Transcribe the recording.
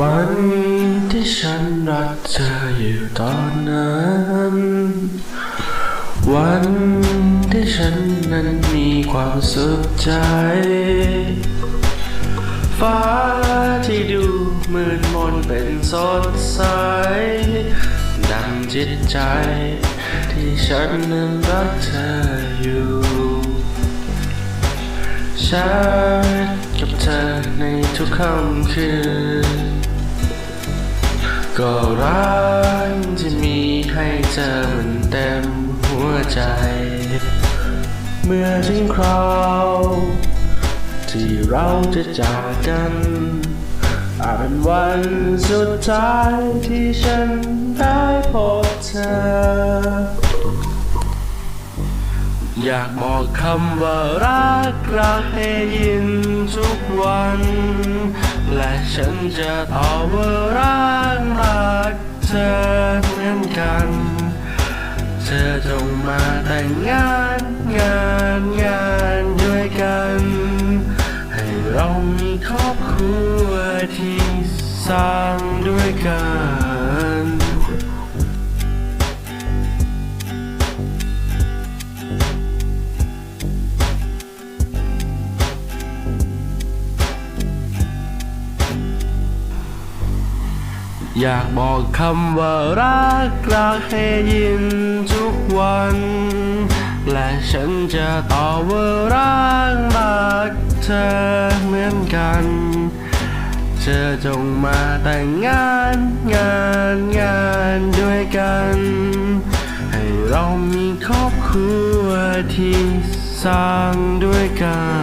วันที่ฉันรักเธออยู่ตอนนั้น วันที่ฉันนั้นมีความสุขใจ ฟ้าที่ดูมืดมนเป็นสดใส ดังจิตใจ ที่ฉันนั้นรักเธออยู่ ฉันกับเธอในทุกค่ำคืน ก็รักที่มีให้เธอมันเต็มหัวใจ เมื่อถึงคราวที่เราจะจากกันอาจเป็นวันสุดท้ายที่ฉันได้พบเธอ อยากบอกคำว่ารักรักให้ยินทุกวัน และฉันจะตอบว่ารัก เธอจงมาแต่งงานงานงาน อยากบอกคำว่ารักรักให้ยินทุกวัน และฉันจะตอบว่ารักรักเธอเหมือนกัน เธอจงมาแต่งงานงานงานด้วยกัน ให้เรามีครอบครัวที่สร้างด้วยกัน